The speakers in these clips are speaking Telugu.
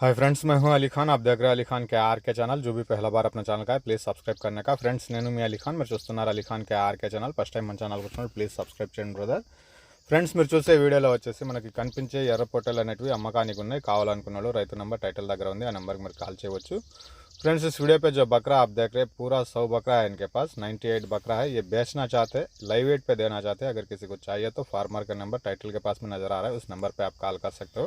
हाय फ्रेंड्स मैं हूं अली खान आप देख रहे हैं Ali Khan K R K channel जो भी पहला बार अपना ఛానల్ का है ప్లీజ్ సబ్స్క్రైబ్ करने का ఫ్రెండ్స్ నేను మీ అలీ ఖాన్ మీరు చూస్తున్నారు అలీ ఖాన్ కే ఆర్కే ఛానల్ ఫస్ట్ టైం మన ఛానల్ వస్తున్నారు ప్లీజ్ సబ్స్క్రైబ్ చేయండి బ్రదర్ ఫ్రెండ్స్ మీరు చూసే వీడియోలో వచ్చేసి మనకి కనిపించే ఎర్ర పొట్టలు అనేటివి అమ్మకానికి ఉన్నాయి కావాలనుకున్న వాళ్ళు రైతు నెంబర్ టైటిల్ దగ్గర ఉంది ఆ నెంబర్కి మీరు కాల్ చేయవచ్చు फ्रेंड्स इस वीडियो पे जो बकरा आप देख रहे हैं पूरा सौ बकरा है इनके पास 98 बकरा है ये बेचना चाहते हैं लाइव वेट पे देना चाहते हैं अगर किसी को चाहिए तो फार्मर का नंबर टाइटल के पास में नज़र आ रहा है उस नंबर पे आप कॉल कर सकते हो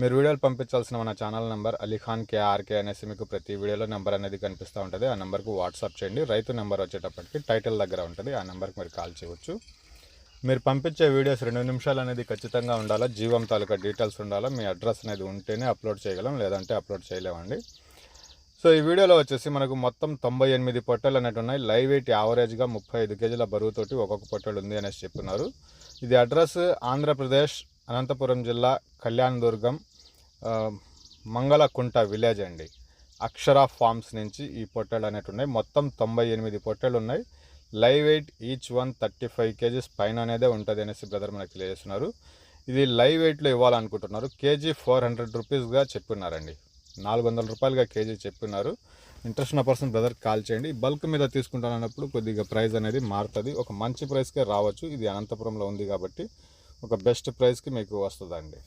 మీరు వీడియోలు పంపించాల్సిన మన ఛానల్ నెంబర్ అలీఖాన్ కేఆర్కే అనేసి మీకు ప్రతి వీడియోలో నెంబర్ అనేది కనిపిస్తూ ఉంటుంది. ఆ నెంబర్కు వాట్సాప్ చేయండి. రైతు నెంబర్ వచ్చేటప్పటికి టైటిల్ దగ్గర ఉంటుంది. ఆ నెంబర్కి మీరు కాల్ చేయవచ్చు మీరు పంపించే వీడియోస్ రెండు నిమిషాలు అనేది ఖచ్చితంగా ఉండాలా? జీవం తాలూకా డీటెయిల్స్ ఉండాలా? మీ అడ్రస్ అనేది ఉంటేనే అప్లోడ్ చేయగలం లేదంటే అప్లోడ్ చేయలేమండి. సో ఈ వీడియోలో వచ్చేసి మనకు మొత్తం తొంభై ఎనిమిది పొట్టలు అనేవి ఉన్నాయి. లైవ్ వెయిట్ యావరేజ్గా ముప్పై ఐదు కేజీల బరువుతోటి ఒక్కొక్క పొట్టలు ఉంది అనేసి చెప్తున్నారు. ఇది అడ్రస్ ఆంధ్రప్రదేశ్ అనంతపురం జిల్లా కళ్యాణదుర్గం దుర్గం మంగళకుంట విలేజ్ అండి. అక్షర ఫార్మ్స్ నుంచి ఈ పొట్టెలు అనేవి ఉన్నాయి. మొత్తం తొంభై ఎనిమిది పొట్టెలు ఉన్నాయి. Live weight each one thirty five kgs పైన అనేదే ఉంటుంది అనేసి బ్రదర్ మనకు తెలియజేస్తున్నారు. ఇది లైవ్ వెయిట్లో ఇవ్వాలనుకుంటున్నారు. కేజీ ఫోర్ హండ్రెడ్ రూపీస్గా చెప్పున్నారండి. నాలుగు వందల రూపాయలుగా కేజీ చెప్పున్నారు. ఇంట్రెస్ట్ ఉన్న పర్సన్ బ్రదర్ కాల్ చేయండి. బల్క్ మీద తీసుకుంటానన్నప్పుడు కొద్దిగా ప్రైస్ అనేది మారుతుంది. ఒక మంచి ప్రైస్కే రావచ్చు. ఇది అనంతపురంలో ఉంది కాబట్టి ఒక బెస్ట్ ప్రైస్కి మీకు వస్తుందండి.